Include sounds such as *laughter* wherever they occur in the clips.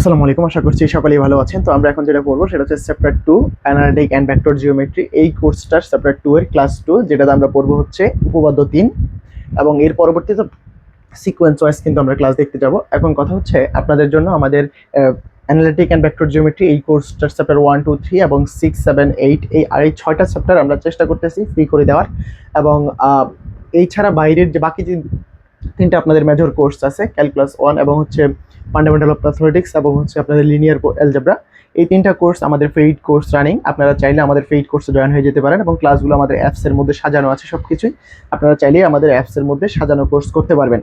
আসসালামু আলাইকুম, আশা করছি সকলেই ভালো আছেন। তো আমরা এখন যেটা করব সেটা হচ্ছে chapter two analytic and vector geometry এই কোর্সটার চ্যাপ্টার টু এর ক্লাস টু যেটাতে আমরা পড়ব হচ্ছে উপপাদ্য তিন। এবং এর পরবর্তীতে সিকোয়েন্স ওয়াইজ কিন্তু আমরা ক্লাস দেখতে যাব। এখন কথা হচ্ছে আপনাদের জন্য আমাদের অ্যানালিটিক অ্যান্ড ভেক্টর জিওমেট্রি এই কোর্সটার চ্যাপ্টার ওয়ান টু থ্রি এবং সিক্স সেভেন এইট এই আর এই ছয়টা চ্যাপ্টার আমরা চেষ্টা করতেছি ফ্রি করে দেওয়ার। এবং এই ছাড়া বাইরের যে বাকি যে তিনটা আপনাদের মেজর কোর্স আছে ক্যালকুলাস ওয়ান এবং হচ্ছে ফান্ডামেন্টাল অফ ম্যাথমেটিক্স এবং হচ্ছে আপনাদের লিনিয়ার এলজেব্রা এই তিনটা কোর্স আমাদের ফেইড কোর্স রানিং আপনারা চাইলে আমাদের ফেইড কোর্সে জয়েন হয়ে যেতে পারেন এবং ক্লাসগুলো আমাদের অ্যাপসের মধ্যে সাজানো আছে সব কিছুই আপনারা চাইলে আমাদের অ্যাপসের মধ্যে সাজানো কোর্স করতে পারবেন।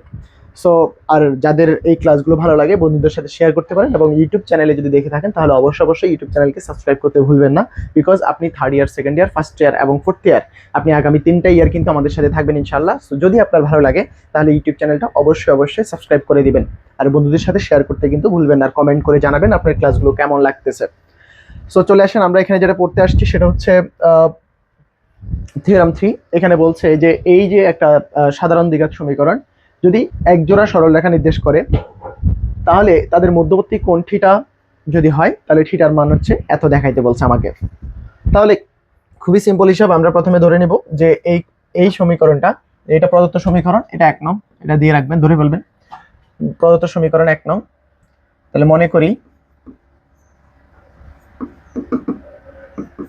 সো আর যাদের এই ক্লাসগুলো ভালো লাগে, বন্ধুদের সাথে শেয়ার করতে পারেন এবং ইউটিউব চ্যানেলে যদি দেখে থাকেন, তাহলে অবশ্যই অবশ্যই ইউটিউব চ্যানেলকে সাবস্ক্রাইব করতে ভুলবেন না। বিকজ আপনি third year second year first year এবং ফোর্থ ইয়ার আপনি আগামী তিনটা ইয়ার কিন্তু আমাদের সাথে থাকবেন ইনশাল্লাহ সো যদি আপনার ভালো লাগে, তাহলে ইউটিউব চ্যানেলটা অবশ্যই অবশ্যই সাবস্ক্রাইব করে দিবেন। আর বন্ধুদের সাথে শেয়ার করতে কিন্তু ভুলবেন না আর কমেন্ট করে জানাবেন আপনার ক্লাসগুলো কেমন লাগতেছে। সো চলে আসেন, আমরা এখানে যেটা পড়তে আসছি, সেটা হচ্ছে থিওরাম থ্রি এখানে বলছে যে, এই যে একটা সাধারণ দ্বিঘাত সমীকরণ যদি এক জোড়া সরলরেখা নির্দেশ করে, তাহলে তাদের মধ্যবর্তী কোণ থিটা যদি হয়, তাহলে থিটার মান হচ্ছে এত দেখাইতে বলছে আমাকে। তাহলে খুবই সিম্পল হিসাব, আমরা প্রথমে ধরে নেব যে এই এই সমীকরণটা, এটা প্রদত্ত সমীকরণ, এটা এক নং, এটা দিয়ে রাখবেন, ধরে ফেলবেন। প্রদত্ত সমীকরণ এক নং। তাহলে মনে করি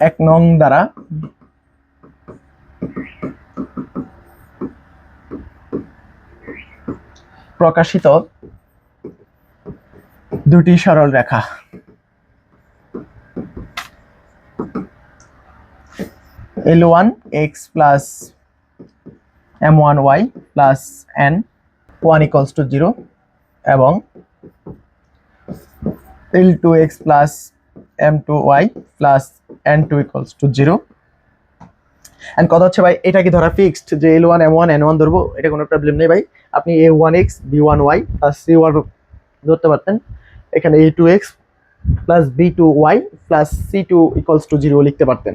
এক নং দ্বারা প্রকাশিত দুটি সরল রেখা। L one X plus M one Y plus N one equals to zero এবং L two X plus M two Y plus N two equals to zero and কথা হচ্ছে ভাই, এটা কি ধরা ফিক্সড যে L one M one N one ধরবো? এটা কোনো প্রবলেম নেই ভাই। আপনি A one X B one Y plus C one ধরতে পারতেন। এখানে A two X plus B two Y plus C two equals to zero লিখতে পারতেন।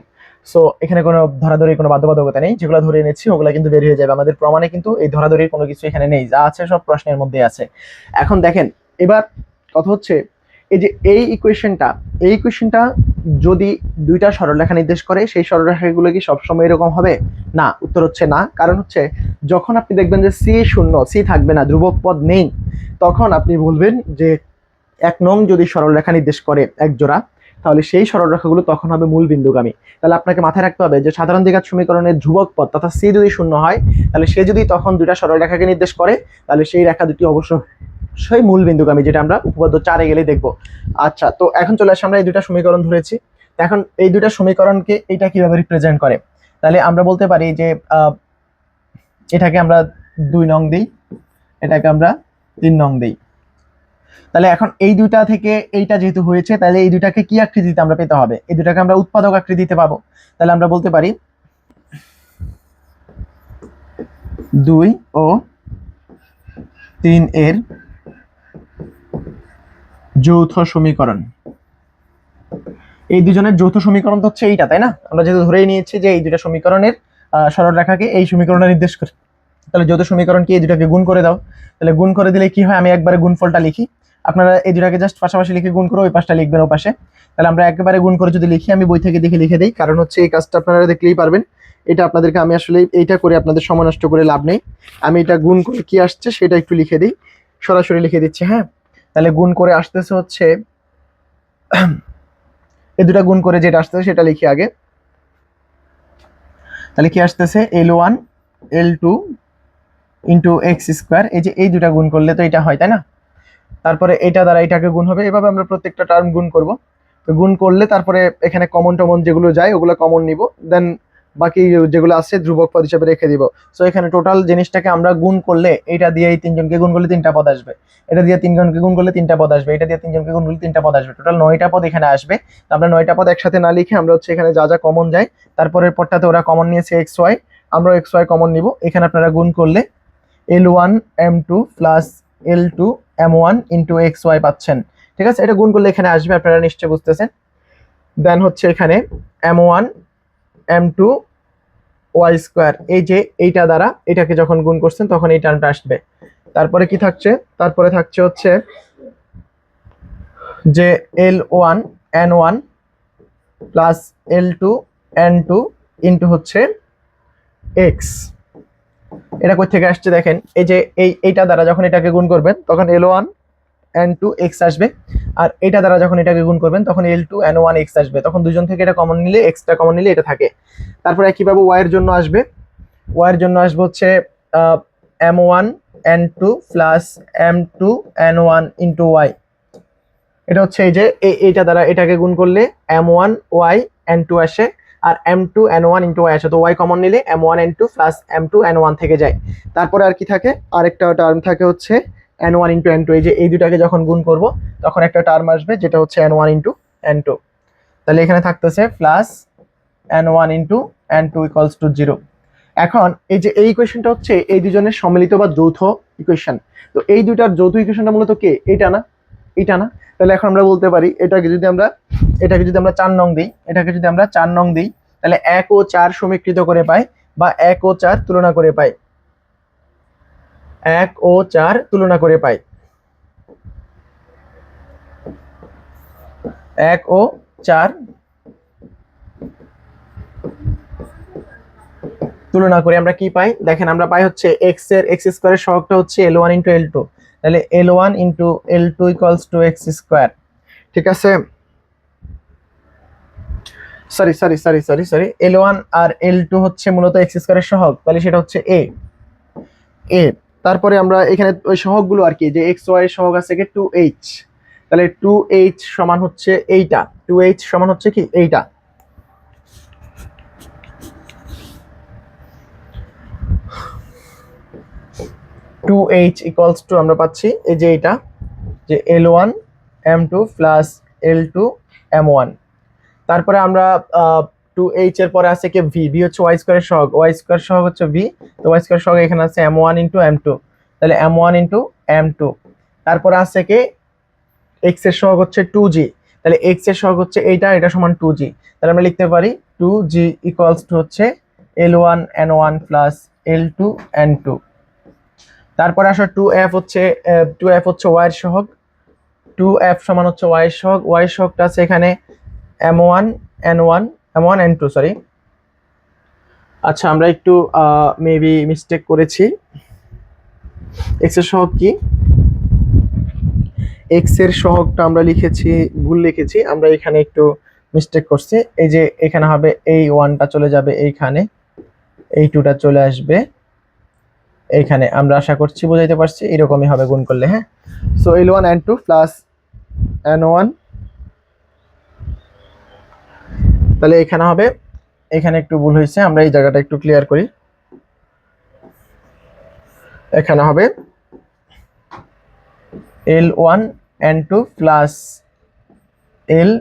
সো এখানে কোনো ধরাধরি কোনো বাধ্যবাধকতা নেই। যেগুলো ধরে এনেছি, ওগুলো কিন্তু বের হয়ে যাবে। আমাদের প্রমাণে কিন্তু এই ধরাধরির কোনো কিছু এখানে নেই। যা আছে সব প্রশ্নের মধ্যে আছে। এখন দেখেন, এবার কথা হচ্ছে এই যে এই ইকুয়েশনটা এই ইকুয়েশনটা যদি দুইটা সরলরেখা নির্দেশ করে, সেই সরলরেখাগুলো কি সবসময় এরকম হবে? না, উত্তর হচ্ছে না। কারণ হচ্ছে, যখন আপনি দেখবেন যে সি শূন্য সি থাকবে না, ধ্রুবক পদ নেই, তখন আপনি বলবেন যে এক নং যদি সরলরেখা নির্দেশ করে, এক জোড়া তাহলে সেই সরলরেখাগুলো তখন হবে মূল বিন্দুগামী। তাহলে আপনাকে মাথায় রাখতে হবে যে সাধারণ দ্বিঘাত সমীকরণের ধ্রুবক পদ তথা সি যদি শূন্য হয়, তাহলে সে যদি তখন দুইটা সরলরেখাকে নির্দেশ করে, তাহলে সেই রেখা দুটি অবশ্যই মূল বিন্দুগামী যেটা আমরা উপপাদ্য চারে গেলে দেখব। আচ্ছা তো এখন চলে আসে আমরা এই দুইটা সমীকরণ ধরেছি। এখন এই দুইটা সমীকরণকে এটা কীভাবে রিপ্রেজেন্ট করে? তাহলে আমরা বলতে পারি যে এটাকে আমরা দুই নং দিই, এটাকে আমরা তিন নং দিই। তাহলে এখন এই দুইটা থেকে এইটা যেহেতু হয়েছে, তাহলে এই দুইটাকে কি আকৃতিতে আমরা পেতে হবে? এই দুটাকে আমরা উৎপাদক আকৃতিতে পাবো। তাহলে আমরা বলতে পারি দুই ও তিন এর যৌথ সমীকরণ। এই দুজনের যৌথ সমীকরণ তো হচ্ছে এইটা, তাই না? আমরা যেহেতু ধরেই নিয়েছি যে এই দুটা সমীকরণের সরল রেখাকে এই সমীকরণে নির্দেশ করে। তাহলে যৌথ সমীকরণ কি? এই দুটাকে গুণ করে দাও। তাহলে গুণ করে দিলে কি হয়? আমি একবারে গুণফলটা লিখি। আপনারা এই দুটাকে জাস্ট পাশাপাশি লিখে গুণ করে ওই পাশটা লিখবেন ও পাশে। তাহলে আমরা একেবারে গুণ করে যদি লিখি, আমি বই থেকে দেখে লিখে দিই। কারণ হচ্ছে এই কাজটা আপনারা দেখলেই পারবেন। এটা আপনাদেরকে আমি আসলে এইটা করে আপনাদের সময় নষ্ট করে লাভ নেই। আমি এটা গুণ করে কি আসছে সেটা একটু লিখে দিই। সরাসরি লিখে দিচ্ছি হ্যাঁ? তাহলে গুণ করে আসতেছে হচ্ছে, *clears throat* এই দুটা গুণ করে যেটা আসতেছে সেটা লিখি আগে। তাহলে কি আসতেছে? L one L two into X square এই যে এই দুটা গুণ করলে তো এটা হয়, তাই না? তারপরে এটা দ্বারা এটাকে গুণ হবে। এভাবে আমরা প্রত্যেকটা টার্ম গুণ করব। তো গুণ করলে তারপরে এখানে কমন টমন যেগুলো যায়, ওগুলো কমন নিব। দেন বাকি যেগুলো আছে ধ্রুবক পদ হিসাবে রেখে দিব। সো এখানে টোটাল জিনিসটাকে আমরা গুণ করলে এটা দিয়ে এই তিনজনকে গুণ করলে তিনটা পদ আসবে। এটা দিয়ে তিনজনকে গুণ করলে তিনটা পদ আসবে। এটা দিয়ে তিনজনকে গুণ করলে তিনটা পদ আসবে। টোটাল নয়টা পদ এখানে আসবে। তো আমরা নয়টা পদ একসাথে না লিখে আমরা হচ্ছে এখানে যা যা কমন যায়, তারপরের পরটাতে ওরা কমন নিয়েছে এক্স ওয়াই আমরা এক্স ওয়াই কমন নিব। এখানে আপনারা গুণ করলে L one M two plus L two M one into X Y পাচ্ছেন। ঠিক আছে? এটা গুণ করলে এখানে আসবে, আপনারা নিশ্চয় বুঝতেছেন। দেন হচ্ছে এখানে M one M two Y square এই যে এইটা দ্বারা এটাকে যখন গুণ করছেন, তখন এই টার্মটা আসবে। তারপরে কি থাকছে? তারপরে থাকছে হচ্ছে যে L one N one plus L two N two into হচ্ছে এক্স এটা কোথা থেকে আসছে দেখেন, এই যে এই, এইটা দ্বারা যখন এটাকে গুণ করবেন, তখন L one N two X আসবে। আর এটা দ্বারা যখন এটাকে গুণ করবেন, তখন L two N one X আসবে। তখন দুজন থেকে এটা কমন নিলে এক্সটা কমন নিলে এটা থাকে। তারপরে একইভাবে ওয়াইয়ের জন্য আসবে। ওয়াইয়ের জন্য আসবে হচ্ছে M one N two plus M two N one into Y এটা হচ্ছে এই যে, এই- এইটা দ্বারা এটাকে গুণ করলে M one Y N two আসে। আর M two N one into Y আছে, তো ওয়াই কমন নিলে M one N two plus M two N one থেকে যায়। তারপরে আর কি থাকে? আরেকটা টার্ম থাকে হচ্ছে N one into N two এই যে এই দুটাকে যখন গুণ করব, তখন একটা টার্ম আসবে, যেটা হচ্ছে N one into N two তাহলে এখানে থাকতেছে plus N one into N two equals to zero এখন এই যে এই ইকুয়েশনটা হচ্ছে এই দুজনের সম্মিলিত বা যৌথ ইকুয়েশন তো এই দুইটার যৌথ ইকুয়েশনটা মূলত কে? এইটা না? এইটা না? তাহলে এখন আমরা বলতে পারি, এটাকে যদি আমরা, এটাকে যদি আমরা চার নং দিই, এটাকে যদি আমরা চার নং দিই, তাহলে এক ও চার সমীকৃত করে পাই বা এক ও চার তুলনা করে পাই। এক ও চার তুলনা করে পাই। এক ও চার তুলনা করে আমরা কি পাই? দেখেন, আমরা পাই হচ্ছে এক্সের এক্স স্কোয়ারের সহগটা হচ্ছে L one into L two তাহলে L one into L two equals to X square ঠিক আছে? Sorry sorry sorry sorry sorry L one আর এল টু হচ্ছে মূলত এক্স স্কোয়ারের সহগ। তাহলে সেটা হচ্ছে এ এ তারপরে আমরা এখানে ওই সহগগুলো আর কি, যে এক্স ওয়াই সহগ আছে কি? টু এইচ তাহলে টু এইচ সমান হচ্ছে এইটা। টু এইচ সমান হচ্ছে কি? এইটা। টু এইচ ইকুয়ালস টু আমরা পাচ্ছি। এই যে এইটা, যে L one M two plus L two M one তারপরে আমরা টু এইচ এর পরে আছে কি ভি ভি হচ্ছে ওয়াই স্কোয়ারের সহগ। ওয়াই স্কোয়ার সহগ হচ্ছে ভি তো ওয়াই স্কোয়ার সহগ এখানে আছে M one into M two তাহলে M one into M two তারপরে আছে কি এক্সের সহগ হচ্ছে টু জি তাহলে এক্সের সহগ হচ্ছে এইটা, এটা সমান টু জি তাহলে আমরা লিখতে পারি টু জি ইকুয়ালস টু হচ্ছে L one N one plus L two N two তারপরে আসো টু এফ হচ্ছে টু এফ হচ্ছে ওয়াই এর সহগ। টু এফ সমান হচ্ছে ওয়াই সহগ। ওয়াই সহগটা আছে এখানে M one N one M one N two sorry আচ্ছা আমরা একটু মেবি মিস্টেক করেছি। এক্সের সহগ কি? এক্সের সহগটা আমরা লিখেছি, ভুল লিখেছি, আমরা এখানে একটু মিস্টেক করছি। এই যে এখানে হবে এই ওয়ানটা চলে যাবে এইখানে। এই টুটা চলে আসবে। এইখানে আমরা আশা করছি বুঝাইতে পারছি, এরকমই হবে গুণ করলে হ্যাঁ? So L one N two plus N one তাহলে এখানে হবে, এখানে একটু ভুল হয়েছে, আমরা এই জায়গাটা একটু ক্লিয়ার করি। এখানে হবে L one N two plus L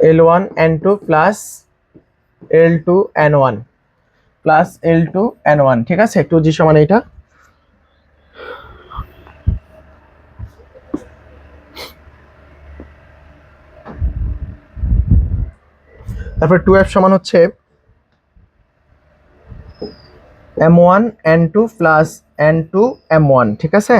L one N two plus L two N one plus L two N one ঠিক আছে? টু জি সমান এইটা? তারপর টু এফ সমান হচ্ছে M one N two plus N two M one ঠিক আছে?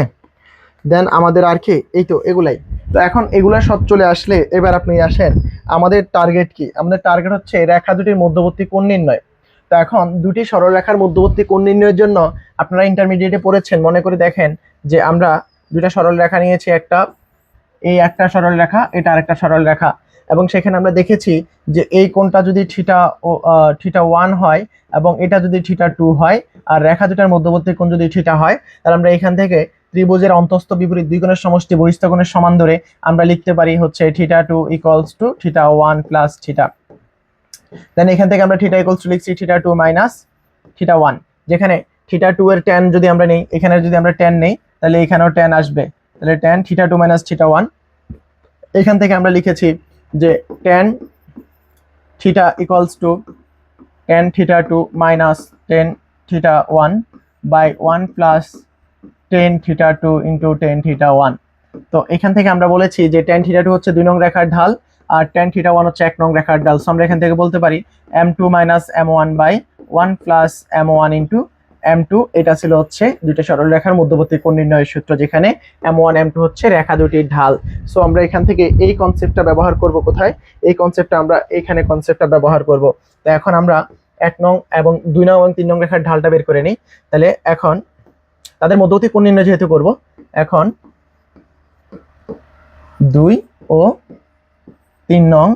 দেন আমাদের আর কি, এই তো, এগুলাই। তো এখন এগুলা সব চলে আসলে, এবার আপনি আসেন আমাদের টার্গেট কি? আমাদের টার্গেট হচ্ছে রেখা দুটির মধ্যবর্তী কোণ নির্ণয়। তো এখন দুটি সরলরেখার মধ্যবর্তী কোণ নির্ণয়ের জন্য আপনারা ইন্টারমিডিয়েটে পড়েছেন, মনে করে দেখেন যে আমরা দুটা সরলরেখা নিয়েছি, একটা এই একটা সরল রেখা এটা আরেকটা সরল রেখা এবং সেখানে আমরা দেখেছি যে এই কোণটা যদি থিটা ও থিটা ওয়ান হয় এবং এটা যদি থিটা টু হয়, আর রেখা দুটার মধ্যবর্তী কোণ যদি থিটা হয়, তাহলে আমরা এখান থেকে ত্রিভুজের অন্তস্থ বিপরীত দুই কোণের সমষ্টি বহিস্থ কোণের সমান ধরে আমরা লিখতে পারি হচ্ছে theta two equals to theta one plus theta. Then এখান থেকে আমরা থিটা ইকুয়ালস টু লিখছি theta two minus theta one. যেখানে থিটা টু এর টেন যদি আমরা নেই, এখানে যদি আমরা টেন নেই, তাহলে এখানেও টেন আসবে। তাহলে tan theta two minus theta one. এখান থেকে আমরা লিখেছি যে tan theta equals to tan theta two minus tan theta one by one plus tan theta two into tan theta one তো এখান থেকে আমরা বলেছি যে টেন থিটা টু হচ্ছে দুই নং রেখার ঢাল, আর টেন থিটা ওয়ান হচ্ছে এক নং রেখার ঢাল। সো আমরা এখান থেকে বলতে পারি M two minus M one by one plus M one into M two এটা ছিল হচ্ছে দুইটা সরল রেখার মধ্যবর্তী কোণ নির্ণয়ের সূত্র, যেখানে এম ওয়ান এম টু হচ্ছে রেখা দুটির ঢাল। সো আমরা এখান থেকে এই কনসেপ্টটা ব্যবহার করব কোথায়? এই কনসেপ্টটা আমরা এখানে কনসেপ্টটা ব্যবহার করব। তো এখন আমরা এক নং এবং দুই নং এবং তিন নং রেখার ঢালটা বের করে নিই। তাহলে এখন তাদের মধ্যবর্তী কোণ নির্ণয় যেহেতু করব। এখন দুই ও তিন নং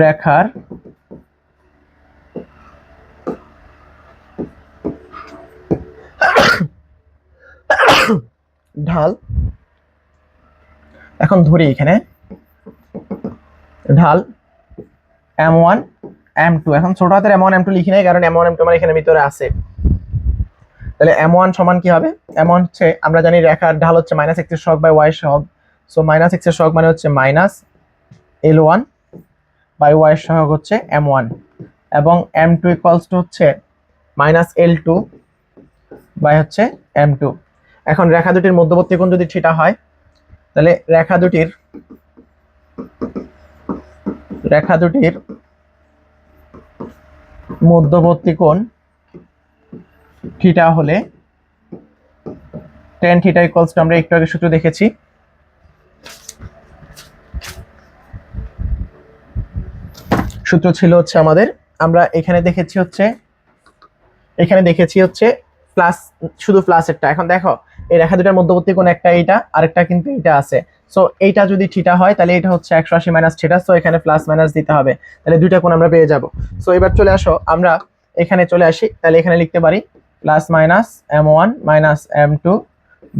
রেখার ঢাল। এখন ধরি এখানে। ঢাল এম ওয়ান, এম টু। এখন ছোট হাতের এম ওয়ান, এম টু লিখি নাই, কারণ এম ওয়ান, এম টু আমার এখানে ভিতরে আছে। তাহলে এম ওয়ান সমান কি হবে? এম ওয়ান হচ্ছে, আমরা জানি রেখার ঢাল হচ্ছে মাইনাস এক্সের সহগ বাই ওয়াই সহগ। সো মাইনাস এক্সের সহগ মানে হচ্ছে minus L one by Y সহগ হচ্ছে এম ওয়ান এবং এম টু ইকুয়ালস টু হচ্ছে মাইনাস এল টু বাই হচ্ছে এম টু এখন রেখা দুটির মধ্যবর্তী কোণ যদি থিটা হয়, তাহলে রেখা দুটির রেখা দুটির মধ্যবর্তী কোণ থিটা হলে টেন থিটা ইকুয়ালস টু আমরা একটু আগে সূত্র দেখেছি। সূত্র ছিল হচ্ছে আমাদের, আমরা এখানে দেখেছি হচ্ছে, এখানে দেখেছি হচ্ছে প্লাস শুধু প্লাসেরটা এখন দেখো, এই রেখা দুটার মধ্যবর্তী কোণ একটা এইটা, আরেকটা কিন্তু এইটা আছে। সো এইটা যদি থিটা হয়, তাহলে এটা হচ্ছে একশো আশি মাইনাস থিটা সো এখানে প্লাস মাইনাস দিতে হবে। তাহলে দুইটা কোণ আমরা পেয়ে যাব। সো এবার চলে আসো, আমরা এখানে চলে আসি, তাহলে এখানে লিখতে পারি plus minus M one minus M two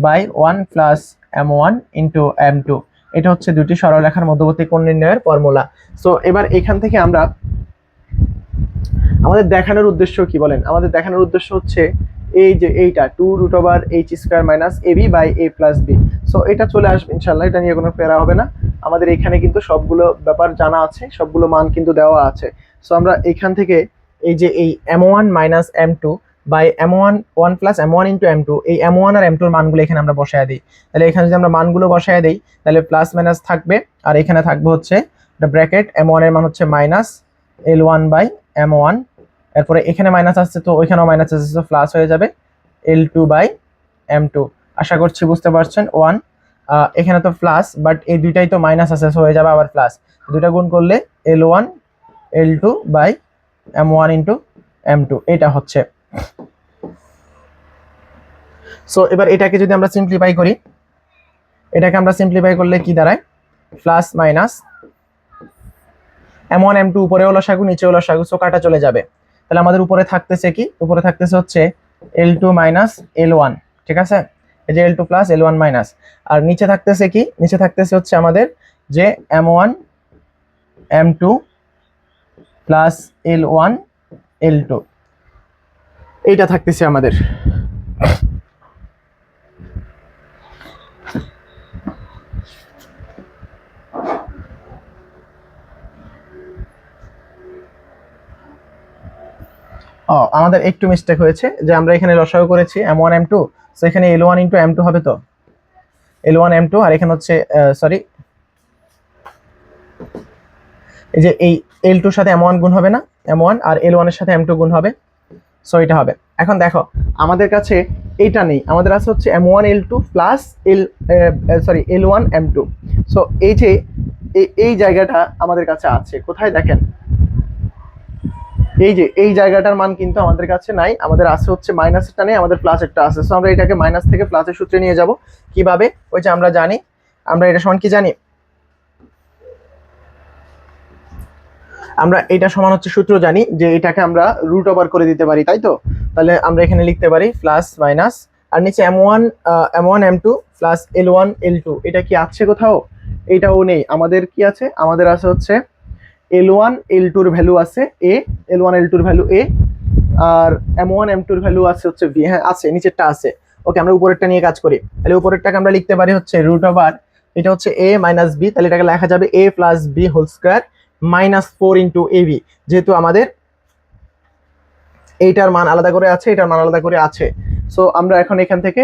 by one plus M one into M two এটা হচ্ছে দুটি সরলরেখার মধ্যবর্তী কোণ নির্ণয়ের ফর্মুলা সো এবার এখান থেকে আমরা আমাদের দেখানোর উদ্দেশ্য কি বলেন? আমাদের দেখানোর উদ্দেশ্য হচ্ছে এই যে এইটা two root over H square minus A B by A plus B so এটা চলে আসবে ইনশাল্লাহ এটা নিয়ে কোনো প্যারা হবে না। আমাদের এখানে কিন্তু সবগুলো ব্যাপার জানা আছে, সবগুলো মান কিন্তু দেওয়া আছে। সো আমরা এখান থেকে এই যে এই M one minus M two by M one one plus M one into M two এই এম ওয়ান আর এম টুর মানগুলো এখানে আমরা বসায় দিই। তাহলে এখানে যদি আমরা মানগুলো বসায় দিই, তাহলে প্লাস মাইনাস থাকবে, আর এখানে থাকবে হচ্ছে ব্র্যাকেট এম ওয়ানের মান হচ্ছে minus L one by M one এরপরে এখানে মাইনাস আসছে তো ওইখানেও মাইনাস আসছে তো প্লাস হয়ে যাবে L two by M two আশা করছি বুঝতে পারছেন ওয়ান এখানে তো প্লাস বাট এই দুইটাই তো মাইনাস so হয়ে যাবে আবার প্লাস দুইটা গুণ করলে L one L two by M one into M two এটা হচ্ছে। সো এবার এটাকে যদি আমরা সিম্পলিফাই করি, এটাকে আমরা সিম্পলিফাই করলে কি দাঁড়ায়? Plus minus M one M two উপরেও লসাগু নিচেও লসাগু সো কাটা চলে যাবে। তাহলে আমাদের উপরে থাকতেছে কি? উপরে থাকতেছে হচ্ছে L two minus L one ঠিক আছে? এই যে L two plus L one minus আর নিচে থাকতেছে কি? নিচে থাকতেছে হচ্ছে আমাদের যে M one M two plus L one L two এইটা থাকতেছে আমাদের। ও, আমাদের একটু মিস্টেক হয়েছে যে আমরা এখানে লসাগু করেছি M one M two so এখানে L one into M two হবে তো? এল ওয়ান এম টু আর এখানে হচ্ছে সরি এই যে এই এল টুর সাথে এম ওয়ান গুণ হবে না? এম ওয়ান আর এল ওয়ানের সাথে এম টু গুণ হবে। সো এটা হবে। এখন দেখো, আমাদের কাছে এইটা নেই। আমাদের আছে হচ্ছে M one L two plus L sorry L one M two so এই যে এই- জায়গাটা আমাদের কাছে আছে। কোথায় দেখেন? এই যে, এই জায়গাটার মান কিন্তু আমাদের কাছে নাই। আমাদের আছে হচ্ছে মাইনাসেরটা নেই, আমাদের প্লাসেরটা আছে। সো আমরা এটাকে মাইনাস থেকে প্লাসের সূত্রে নিয়ে যাব। কীভাবে? ওই যে আমরা জানি। আমরা এটা সমান কি জানি? আমরা এটা সমান হচ্ছে সূত্র জানি যে এটাকে আমরা রুট ওভার করে দিতে পারি, তাই তো? তাহলে আমরা এখানে লিখতে পারি প্লাস মাইনাস আর নিচে M one M one M two plus L one L two এটা কি আছে কোথাও? এটাও নেই। আমাদের কি আছে? আমাদের আছে হচ্ছে এল ওয়ান এল টুর ভ্যালু আছে এ এল ওয়ান এল টুর ভ্যালু এ আর এম ওয়ান এম টুর ভ্যালু আছে হচ্ছে ভি হ্যাঁ আছে, নিচেরটা আছে। ওকে, আমরা উপরেরটা নিয়ে কাজ করি। তাহলে উপরেরটাকে আমরা লিখতে পারি হচ্ছে রুট ওভার এটা হচ্ছে এ মাইনাস বি তাহলে এটাকে লেখা যাবে A plus B whole square minus four into A B যেহেতু আমাদের এইটার মান আলাদা করে আছে, এটার মান আলাদা করে আছে। সো আমরা এখন এখান থেকে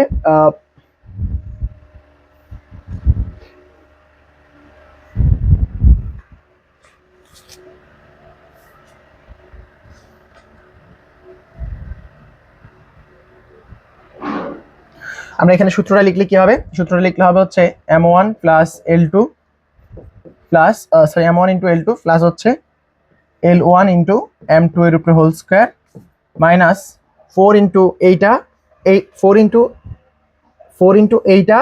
আমরা এখানে সূত্রটা লিখলে কি হবে? সূত্রটা লিখলে হবে হচ্ছে M one plus L two plus sorry M one into L two plus হচ্ছে L one into M two এর উপরে whole square minus four into এইটা এই ফোর ইন্টু ফোর ইন্টু এইটা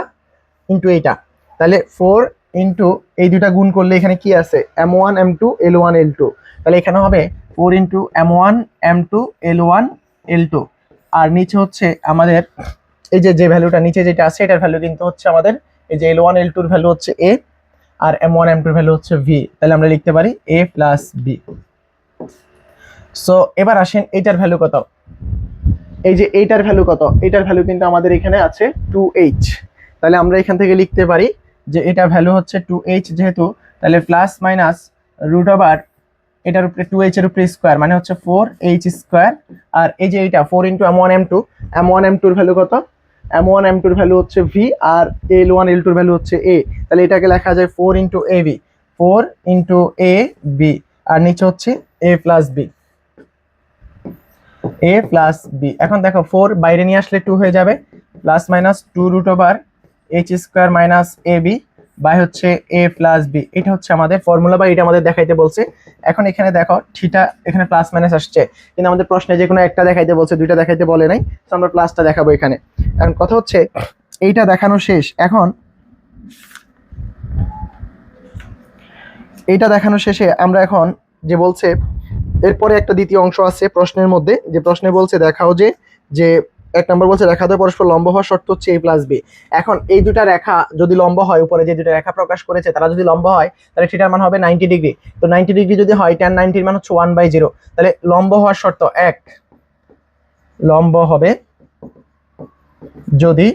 ইন্টু এইটা তাহলে ফোর ইন্টু এই দুটা গুণ করলে এখানে কি আছে? M one M two L one L two তাহলে এখানে হবে four into M one M two L one L two আর নিচে হচ্ছে আমাদের এই যে যে ভ্যালুটা নিচে যেটা আছে, এটার ভ্যালু কিন্তু হচ্ছে আমাদের এই যে এল ওয়ান এল টুর ভ্যালু হচ্ছে A R M one M two value হচ্ছে ভি তাহলে আমরা লিখতে পারি এ প্লাস বি সো এবার আসেন এইটার ভ্যালু কত? এই যে এইটার ভ্যালু কত? এইটার ভ্যালু কিন্তু আমাদের এখানে আছে টু এইচ তাহলে আমরা এখান থেকে লিখতে পারি যে এটা ভ্যালু হচ্ছে টু এইচ যেহেতু, তাহলে প্লাস মাইনাস রুট ওভার এটার উপরে টু এইচ এর উপরে স্কোয়ার মানে হচ্ছে ফোর এইচ স্কোয়ার আর এই যে এইটা four into M one M two M one M টুর ভ্যালু কত? এম ওয়ান এম টুর ভ্যালু হচ্ছে ভি আর এল ওয়ান এল টুর ভ্যালু হচ্ছে এ তাহলে এটাকে লেখা যায় four into A B four into A B আর নিচে হচ্ছে A plus B A plus B এখন দেখো ফোর বাইরে নিয়ে আসলে টু হয়ে যাবে। Plus minus two root over H square minus A B by হচ্ছে এ প্লাস বি এটা হচ্ছে আমাদের ফর্মুলা বা এটা আমাদের দেখাইতে বলছে। এখন এখানে দেখো থিটা এখানে প্লাস মাইনাস আসছে। কিন্তু আমাদের প্রশ্নে যে কোনো একটা দেখাইতে বলছে, দুইটা দেখাইতে বলে নাই। তো আমরা প্লাসটা দেখাবো এখানে। এখন কথা হচ্ছে, এইটা দেখানো শেষ। এখন এইটা দেখানো শেষে আমরা এখন যে বলছে, এরপরে একটা দ্বিতীয় অংশ আছে প্রশ্নের মধ্যে। যে প্রশ্নে বলছে দেখাও যে যে এক নম্বর বলছে, রেখা দ্বয় পরস্পর লম্ব হওয়ার শর্ত হচ্ছে এ প্লাস বি। এখন এই দুটা রেখা যদি লম্ব হয়, উপরে যে দুটা রেখা প্রকাশ করেছে, তারা যদি লম্ব হয়, তাহলে সেটার মান হবে নাইনটি ডিগ্রি তো নাইনটি ডিগ্রি যদি হয় টেন নাইনটির মান হচ্ছে ওয়ান বাই জিরো তাহলে লম্ব হওয়ার শর্ত এক। লম্ব হবে যদি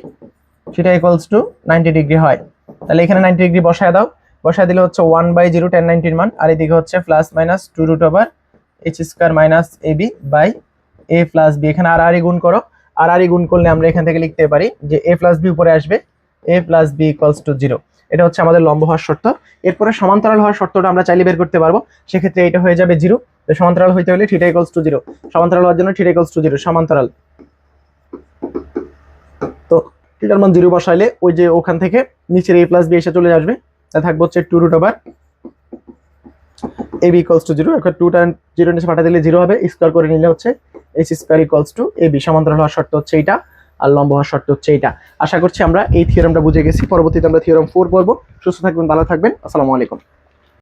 সেটা ইকুয়ালস টু নাইনটি ডিগ্রি হয়। তাহলে এখানে নাইনটি ডিগ্রি বসায় দাও। বসায় দিলে হচ্ছে ওয়ান বাই জিরো টেন নাইনটির মান। আর এদিকে হচ্ছে plus minus two root over H square minus A B by A plus B এখানে আর আর গুণ করো। আর আর গুণ করলে আমরা এখান থেকে লিখতে পারি যে এ প্লাস বি উপরে আসবে, A plus B equals to zero এটা হচ্ছে আমাদের লম্ব হওয়ার শর্ত। এরপরে সমান্তরাল হওয়ার শর্তটা আমরা চাইলে বের করতে পারব। সেক্ষেত্রে এটা হয়ে যাবে জিরো তো সমান্তরাল হইতে হলে থিটা ইকুয়ালস টু জিরো সমান্তরাল হওয়ার জন্য থিটা ইকুয়ালস টু জিরো সমান্তরাল। তো থিটার মান জিরো বসাইলে ওই যে ওখান থেকে নিচের এ প্লাস বি এসে চলে আসবে। তা থাকব হচ্ছে two root over A B equals to zero এখন টুটা জিরো নিচে পাঠা দিলে জিরো হবে স্কোয়ার করে নিলে হচ্ছে H square equals to A B সমান্তরাল হওয়ার শর্ত হচ্ছে এইটা আর লম্ব হওয়ার শর্ত হচ্ছে এইটা। আশা করছি আমরা এই থিওরামটা বুঝে গেছি, পরবর্তীতে আমরা থিওরাম ফোর পড়ব। সুস্থ থাকবেন, ভালো থাকবেন, আসসালামু আলাইকুম।